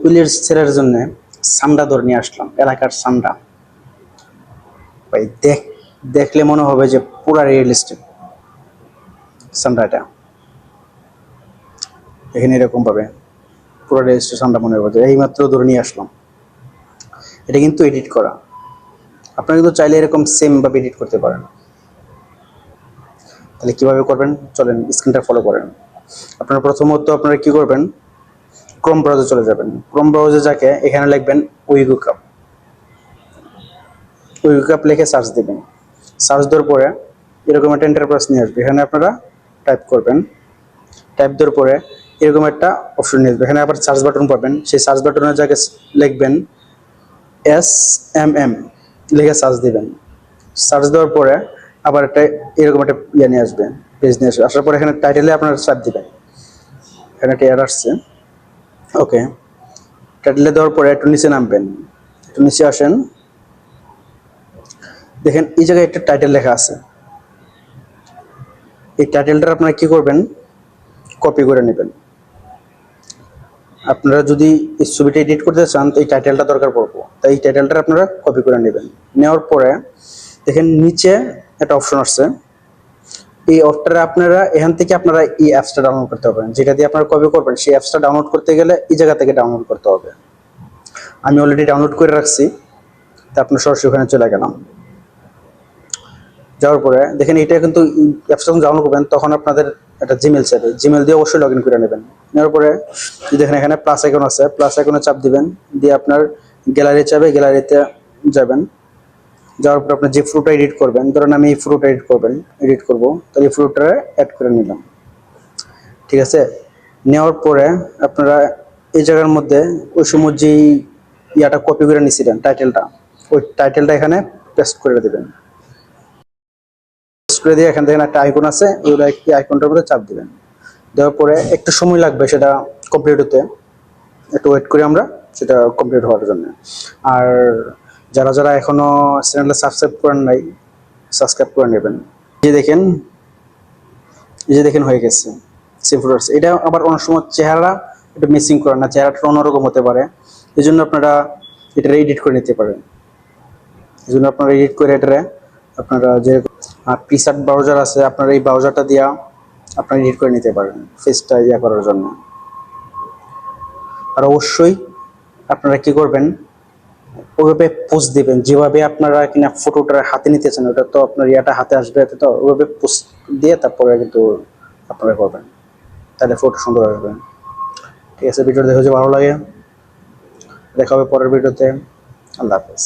উকিলের ছেলের জন্য সান্ডা ধরে নিয়ে আসলাম, এলাকার সান্ডা। ভাই, দেখ, দেখলে মনে হবে যে পুরা রিয়েলিস্টিক সান্ডাটা। এখানে এরকম পাবে পুরো সান্ডা মনে যে এইমাত্র ধরে নিয়ে আসলাম। এটা কিন্তু এডিট করা। আপনারা কিন্তু চাইলে এরকম সেম ভাবে এডিট করতে পারেন। তাহলে কীভাবে করবেন? চলেন স্ক্রিনটা ফলো করেন। আপনারা প্রথমত আপনারা কি করবেন? ক্রোম ব্রাউজার চলে যাবেন। ক্রোম ব্রাউজার যাকে এখানে লিখবেন উইগো কাপ উইগো কাপ লিখে সার্চ দিবেন। সার্চ দেওয়ার পরে এরকম একটা এন্টারপ্রাইজ নিয়ে আসবে। এখানে আপনারা টাইপ করবেন। টাইপ দেওয়ার পরে এরকম একটা অপশন নিয়ে আসবে। এখানে আবার সার্চ বাটন পাবেন। সেই সার্চ বাটনের জায়গায় লিখবেন এস এম এম লিখে সার্চ দিবেন। সার্চ দেওয়ার পরে আবার একটা এরকম একটা ইয়ে নিয়ে আসবে পেজ নিয়ে আসবে। আসার পরে এখানে টাইটেলে আপনারা সার্চ দিবেন। এখানে একটা এর আসছে। ওকে। টাইটেলে দেওয়ার পরে একটু নিচে নামবেন। একটু নিচে আসেন। দেখেন, এই জায়গায় একটা টাইটেল লেখা আছে। এই টাইটেলটা আপনারা কি করবেন? কপি করে নেবেন। আপনারা যদি এই ছবিটা এডিট করতে চান, তো এই টাইটেলটা দরকার পড়ব। তাই এই টাইটেলটা আপনারা কপি করে নেবেন। নেওয়ার পরে, দেখেন, নিচে একটা অপশন আসছে। এই অপশনটা আপনারা, এখান থেকে আপনারা এই অ্যাপসটা ডাউনলোড করতে পারবেন। যেটা দিয়ে আপনারা কপি করবেন, সেই অ্যাপসটা ডাউনলোড করতে গেলে এই জায়গা থেকে ডাউনলোড করতে হবে। আমি অলরেডি ডাউনলোড করে রাখছি, তা আপনার সরাসরি ওখানে চলে গেলাম। যাওয়ার পরে, দেখেন এটা কিন্তু অ্যাপসটা যখন ডাউনলোড করবেন, তখন আপনাদের একটা জিমেল চাইবে। জিমেল দিয়ে অবশ্যই লগ ইন করে নেবেন। নেওয়ার পরে, দেখেন এখানে প্লাস আইকন আছে প্লাস আইকনে চাপ দিবেন। দিয়ে আপনার গ্যালারি চাবে গ্যালারিতে যাবেন। যাওয়ার পর আপনার যে ফ্রুটটা এডিট করবেন, ধরুন আমি এই ফ্রুট এডিট করবেন এডিট করব, তাহলে এই ফ্রুটটা অ্যাড করে নিলাম। ঠিক আছে? নেওয়ার পরে আপনারা এই জায়গার মধ্যে ওই সময় যেই ইয়াটা কপি করে নিছিলেন টাইটেলটা ওই টাইটেলটা এখানে পেস্ট করে দেবেন। পেস্ট করে দিয়ে এখান থেকে একটা আইকন আছে, ওই আইকনটার মধ্যে চাপ দিবেন। দেওয়ার পরে একটু সময় লাগবে সেটা কমপ্লিট হতে। একটু ওয়েট করি আমরা, সেটা কমপ্লিট হওয়ার জন্য। আর যারা যারা এখনও চ্যানেলটা সাবস্ক্রাইব করেন নাই সাবস্ক্রাইব করে নেবেন। যে দেখেন, এই যে দেখেন হয়ে গেছে। সিফুটার্স এটা আবার অনেক সময় চেহারা একটু মিসিং করে না, চেহারাটা অন্যরকম হতে পারে। এই জন্য আপনারা এটা এডিট করে নিতে পারেন। এই জন্য আপনারা এডিট করে এটা আপনারা যে পিসার্ট ব্রাউজার আছে, আপনারা এই ব্রাউজারটা দিয়া আপনারা এডিট করে নিতে পারেন ফেসটা ইয়া করার জন্য। আর অবশ্যই আপনারা কি করবেন ওইভাবে পোজ দিবেন। যেভাবে আপনারা কিনা ফটোটা হাতে নিতেছেন, ওটা তো আপনার ইয়াটা হাতে আসবে তো ওইভাবে পোজ দিয়ে তারপরে কিন্তু আপনারা করবেন। তাহলে ফটো সুন্দর আসবে। ঠিক আছে ভিডিও দেখে ভালো লাগে, দেখা হবে পরের ভিডিওতে। আল্লাহ হাফেজ।